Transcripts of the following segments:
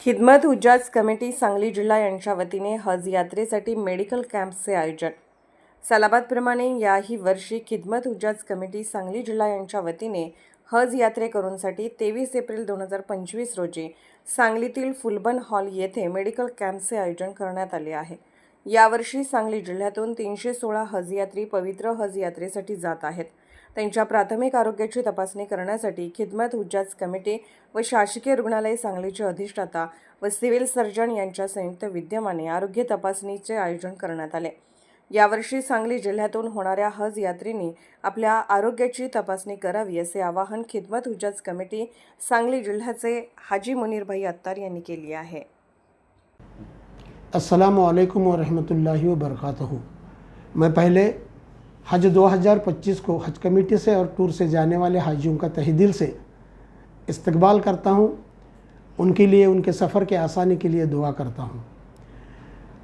खिदमत हुज्जाज कमिटी सांगली जिल्हा यांच्या वतीने हज यात्रेसाठी मेडिकल कॅम्पचे आयोजन. सलाबादप्रमाणे याही वर्षी खिदमत हुज्जाज कमिटी सांगली जिल्हा यांच्या वतीने हज यात्रेकरूंसाठी तेवीस एप्रिल दोन हजार पंचवीस रोजी सांगलीतील फुलबन हॉल येथे मेडिकल कॅम्पचे आयोजन करण्यात आले आहे. यावर्षी सांगली जिल्ह्यातून तीनशे सोळा हज यात्री पवित्र हज यात्रेसाठी जात आहेत. त्यांच्या प्राथमिक आरोग्याची तपासणी करण्यासाठी खिदमत हुज्जाज कमिटी व शासकीय रुग्णालय सांगलीचे अधिष्ठाता व सिव्हिल सर्जन यांच्या संयुक्त विद्यमाने आरोग्य तपासणीचे आयोजन करण्यात आले. यावर्षी सांगली जिल्ह्यातून होणाऱ्या हज यात्रींनी आपल्या आरोग्याची तपासणी करावी असे आवाहन खिदमत हुज्जाज कमिटी सांगली जिल्ह्याचे हाजी मुनीरभाई अत्तार यांनी केली आहे. असलकम वरहमतुल्लाहि वबरकातुहू मैं पहले हज 2025 को हज कमेटी से और टूर से जाने वाले हाजियों का तहे दिल से इस्तकबाल करता हूँ। उनके लिए, उनके सफ़र के आसानी के लिए दुआ करता हूँ।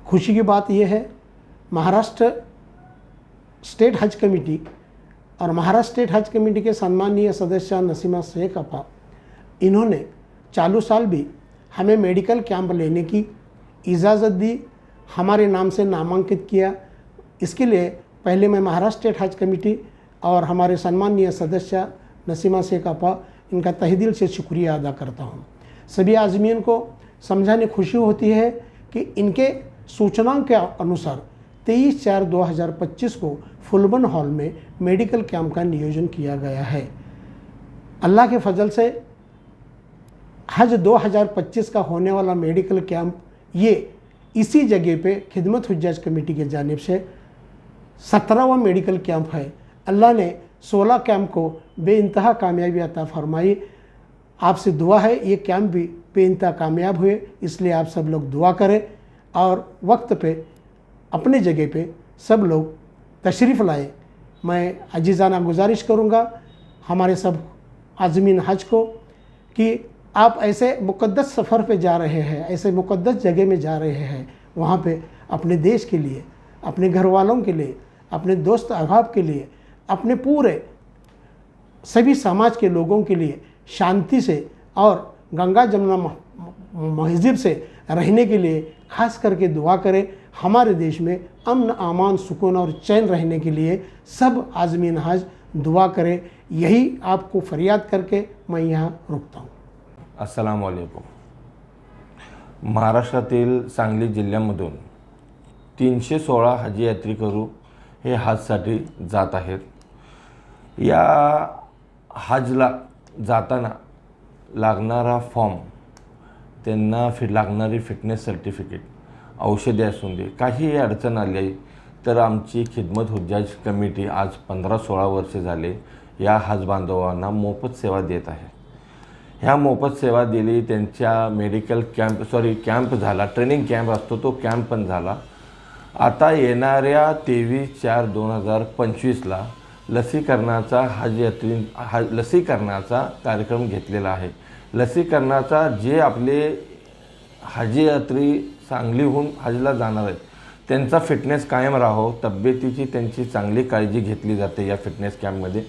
खुशी की बात यह है, महाराष्ट्र स्टेट हज कमेटी और महाराष्ट्र स्टेट हज कमेटी के सम्मानीय सदस्य नसीमा शेख अपा, इन्होंने चालू साल भी हमें मेडिकल कैंप लेने की इजाज़त दी, हमारे नाम से नामांकित किया। इसके लिए पहले मैं महाराष्ट्र स्टेट हज कमेटी और हमारे सम्मानीय सदस्य नसीमा शेख अपा इनका तहदिल से शुक्रिया अदा करता हूँ। सभी आज़मीन को समझाने खुशी होती है कि इनके सूचनाओं के अनुसार 23 चार 2025 को फुलबन हॉल में मेडिकल कैंप का नियोजन किया गया है। अल्लाह के फजल से हज 2025 का होने वाला मेडिकल कैंप, ये इसी जगह पे खिदमत हजाज कमेटी की जानब से सत्रहवा मेडिकल कैंप है। अल्लाह ने 16 कैंप को बेइंतहा कामयाबी अता फरमाई। आपसे दुआ है, ये कैंप भी बेइंतहा कामयाब हुए, इसलिए आप सब लोग दुआ करें और वक्त पे, अपने जगह पे सब लोग तशरीफ़ लाएँ। मैं अजीज़ाना गुजारिश करूँगा हमारे सब आज़मीन हज को कि आप ऐसे मुक़द्दस सफ़र पे जा रहे हैं, ऐसे मुक़द्दस जगह में जा रहे हैं, वहाँ पे अपने देश के लिए, अपने घर वालों के लिए अपने दोस्त अहबाब के लिए, अपने पूरे सभी समाज के लोगों के लिए शांति से और गंगा जमुना महजिब से रहने के लिए खास करके दुआ करें। हमारे देश में अमन आमान सुकून और चैन रहने के लिए सब आजमी नहाज दुआ करें। यही आपको फरियाद करके मैं यहाँ रुकता हूँ। अस्सलाम वालेकुम। महाराष्ट्रातील सांगली जिल्ह्यामधून तीनशे सोळा हजी यात्रेकरू हे हजसाठी जात आहेत. या हजला जाताना लागणारा फॉर्म त्यांना फि लागणारी फिटनेस सर्टिफिकेट औषधे असून दे काही अडचण आली तर आमची खिदमत हुज्जाज कमिटी आज पंधरा सोळा वर्षे झाले या हज बांधवांना मोफत सेवा देत आहे. ह्या मोफत सेवा दिली त्यांच्या मेडिकल कॅम्प सॉरी कॅम्प झाला ट्रेनिंग कॅम्प असतो तो कॅम्प पण झाला. आता येणाऱ्या तेवीस चार दोन हजार पंचवीसला लसीकरणाचा हज यात्री हा लसीकरणाचा कार्यक्रम घेतलेला आहे. लसीकरणाचा जे आपले हजी यात्री सांगलीहून हजला जाणार आहेत त्यांचा फिटनेस कायम राहो तब्येतीची त्यांची चांगली काळजी घेतली जाते या फिटनेस कॅम्पमध्ये.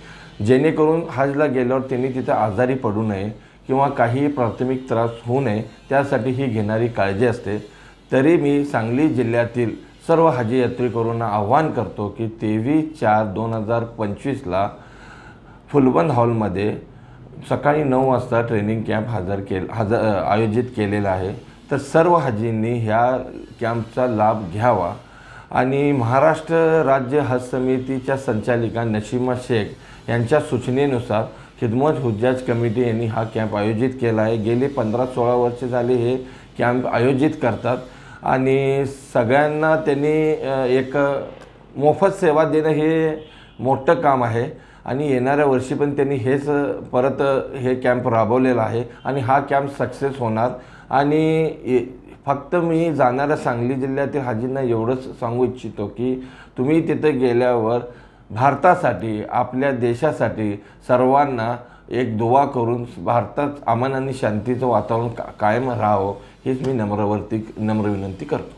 जेणेकरून हजला गेल्यावर त्यांनी तिथं आजारी पडू नये किंवा काही प्राथमिक त्रास होऊ नये त्यासाठी ही घेणारी काळजी असते. तरी मी सांगली जिल्ह्यातील सर्व हजी यात्रेकरूंना आव्हान करतो की तेवीस चार दोन हजार पंचवीसला फुलबंद हॉलमध्ये सकाळी नऊ वाजता ट्रेनिंग कॅम्प हजर केल हजर आयोजित केलेला आहे. तर सर्व हजींनी ह्या कॅम्पचा लाभ घ्यावा. आणि महाराष्ट्र राज्य हज समितीच्या संचालिका नशिमा शेख यांच्या सूचनेनुसार खिदमत हुज्जाज कमिटी यांनी हा कॅम्प आयोजित केला आहे. गेले पंधरा सोळा वर्ष झाले हे कॅम्प आयोजित करतात. आणि सगळ्यांना त्यांनी एक मोफत सेवा देणं हे मोठं काम आहे. आणि येणाऱ्या वर्षी पण त्यांनी हेच परत हे कॅम्प राबवलेला आहे आणि हा कॅम्प सक्सेस होणार. आणि फक्त मी जाणाऱ्या सांगली जिल्ह्यातील हाजींना एवढंच सांगू इच्छितो की तुम्ही तिथं गेल्यावर भारतासाठी आपल्या देशासाठी सर्वांना एक दुवा करून भारतात अमान आणि शांतीचं वातावरण का कायम राहावं हीच मी नम्रवरती नम्र विनंती करतो.